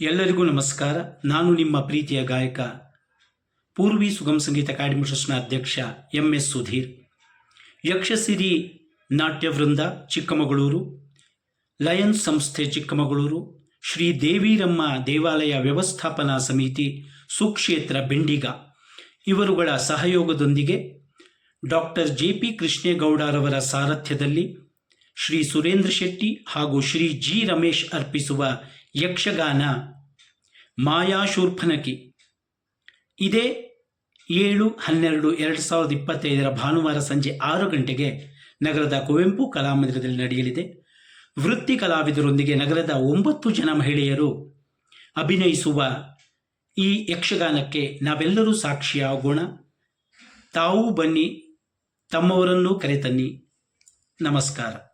ಎಲ್ಲರಿಗೂ ನಮಸ್ಕಾರ. ನಾನು ನಿಮ್ಮ ಪ್ರೀತಿಯ ಗಾಯಕ, ಪೂರ್ವಿ ಸುಗಮ ಸಂಗೀತ ಅಕಾಡೆಮಿ ಟ್ರಸ್ಟ್ನ ಅಧ್ಯಕ್ಷ M S Sudhir. Yakshasiri Natyavrunda Chikkamagaluru Lions ಸಂಸ್ಥೆ ಚಿಕ್ಕಮಗಳೂರು, ಶ್ರೀ ದೇವಿರಮ್ಮ ದೇವಾಲಯ ವ್ಯವಸ್ಥಾಪನಾ ಸಮಿತಿ, ಸುಕ್ಷೇತ್ರ ಬೆಂಡಿಗ. ಇವರುಗಳ ಸಹಯೋಗದೊಂದಿಗೆ ಡಾಕ್ಟರ್ ಜೆ ಪಿ ಕೃಷ್ಣೇಗೌಡರವರ ಸಾರಥ್ಯದಲ್ಲಿ ಶ್ರೀ ಸುರೇಂದ್ರ ಶೆಟ್ಟಿ ಹಾಗೂ ಶ್ರೀ ಜಿ ರಮೇಶ್ ಅರ್ಪಿಸುವ ಯಕ್ಷಗಾನ ಮಾಯಾಶೂರ್ಫನಕಿ. ಇದೇ ಏಳು ಹನ್ನೆರಡು ಎರಡು ಸಾವಿರದ ಇಪ್ಪತ್ತೈದರ ಭಾನುವಾರ ಸಂಜೆ ಆರು ಗಂಟೆಗೆ ನಗರದ ಕುವೆಂಪು ಕಲಾಮಂದಿರದಲ್ಲಿ ನಡೆಯಲಿದೆ. ವೃತ್ತಿ ಕಲಾವಿದರೊಂದಿಗೆ ನಗರದ ಒಂಬತ್ತು ಜನ ಮಹಿಳೆಯರು ಅಭಿನಯಿಸುವ ಈ ಯಕ್ಷಗಾನಕ್ಕೆ ನಾವೆಲ್ಲರೂ ಸಾಕ್ಷಿಯಾಗೋಣ. ತಾವೂ ಬನ್ನಿ, ತಮ್ಮವರನ್ನೂ ಕರೆತನ್ನಿ. ನಮಸ್ಕಾರ.